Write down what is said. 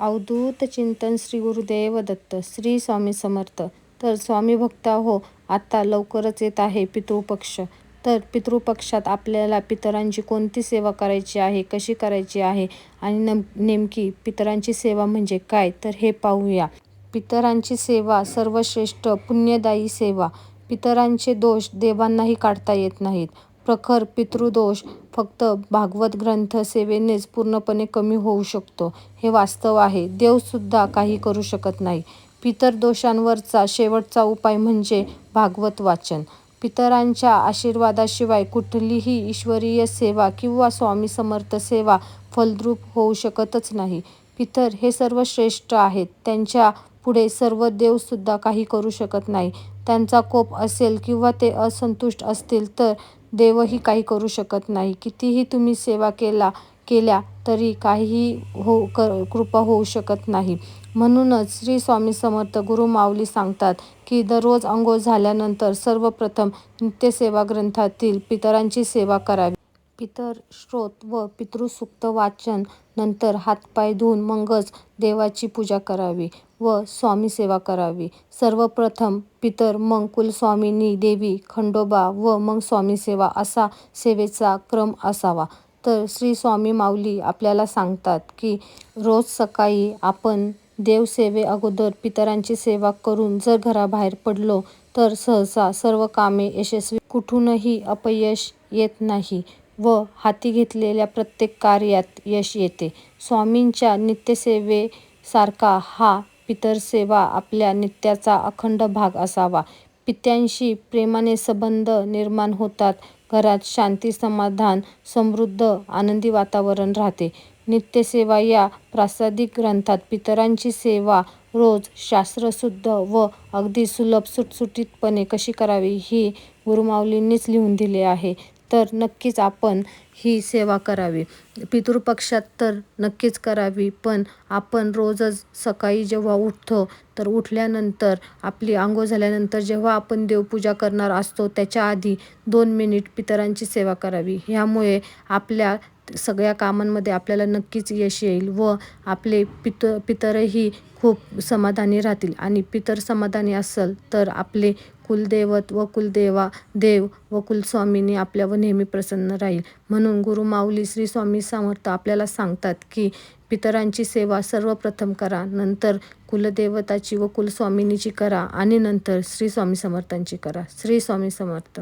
अवधूत चिंतन श्री गुरुदेव दत्त श्री स्वामी समर्थ. तर स्वामी भक्त हो आता लवकरच येत आहे पितृपक्ष. तर पितृपक्षात आपल्याला पितरांची कोणती सेवा करायची आहे कशी करायची आहे आणि नम नेमकी पितरांची सेवा म्हणजे काय? तर हे पाहूया. पितरांची सेवा सर्वश्रेष्ठ पुण्यदायी सेवा. पितरांचे दोष देवांनाही काढता येत नाहीत. प्रखर पितृदोष फक्त भागवत ग्रंथ सेवेनेच पूर्णपणे कमी होऊ शकतो. हे वास्तव आहे. देवसुद्धा काही करू शकत नाही. पितरदोषांवरचा शेवटचा उपाय म्हणजे भागवत वाचन. पितरांच्या आशीर्वादाशिवाय कुठलीही ईश्वरीय सेवा किंवा स्वामी समर्थ सेवा फलद्रूप होऊ शकतच नाही. पितर हे सर्वश्रेष्ठ आहेत. त्यांच्या पुढे सर्व देवसुद्धा काही करू शकत नाही. त्यांचा कोप असेल किंवा ते असंतुष्ट असतील तर देवही काही करू शकत नाही. कितीही तुम्ही सेवा केला केल्या तरी काहीही हो कृपा होऊ शकत नाही. म्हणूनच श्री स्वामी समर्थ गुरुमाऊली सांगतात की दररोज अंघोळ झाल्यानंतर सर्वप्रथम नित्यसेवा ग्रंथातील पितरांची सेवा करावी. पितर स्तोत्र व पितृसूक्त वाचन नंतर हातपाय धुवून मगच देवाची पूजा करावी व स्वामी सेवा करावी. सर्वप्रथम पितर मग कुलस्वामिनी देवी खंडोबा व मग स्वामी सेवा असा सेवेचा क्रम असावा. तर श्री स्वामी माऊली आपल्याला सांगतात की रोज सकाळी आपण देवसेवेअगोदर पितरांची सेवा करून जर घराबाहेर पडलो तर सहसा सर्व कामे यशस्वी कुठूनही अपयश येत नाही. व हाती घेतलेल्या प्रत्येक कार्यात यश येते. स्वामींच्या नित्यसेवेसारखा हा पितरसेवा आपल्या नित्याचा अखंड भाग असावा. पित्यांशी प्रेमाने संबंध निर्माण होतात. घरात शांती समाधान समृद्ध आनंदी वातावरण राहते. नित्यसेवा या प्रासादिक ग्रंथात पितरांची सेवा रोज शास्त्रशुद्ध व अगदी सुलभ सुटसुटीतपणे कशी करावी हे गुरुमाऊलींनीच लिहून दिले आहे. तर नक्कीच आपण ही सेवा करावी. पितृपक्षात तर नक्कीच करावी पण आपण रोजच सकाळी जेव्हा उठतो तर उठल्यानंतर आपली आंघोळ झाल्यानंतर जेव्हा आपण देवपूजा करणार असतो त्याच्या आधी दोन मिनिट पितरांची सेवा करावी. ह्यामुळे आपल्या सगळ्या कामांमध्ये आपल्याला नक्कीच यश येईल व आपले पित पितरही खूप समाधानी राहतील. आणि पितर समाधानी असेल तर आपले कुलदैवत व कुलदेवा देव व कुलस्वामिनी आपल्यावर नेहमी प्रसन्न राहील. म्हणून गुरुमाऊली श्री स्वामी समर्थ आपल्याला सांगतात की पितरांची सेवा सर्वप्रथम करा नंतर कुलदेवताची व कुलस्वामिनीची करा आणि नंतर श्री स्वामी समर्थांची करा. श्री स्वामी समर्थ.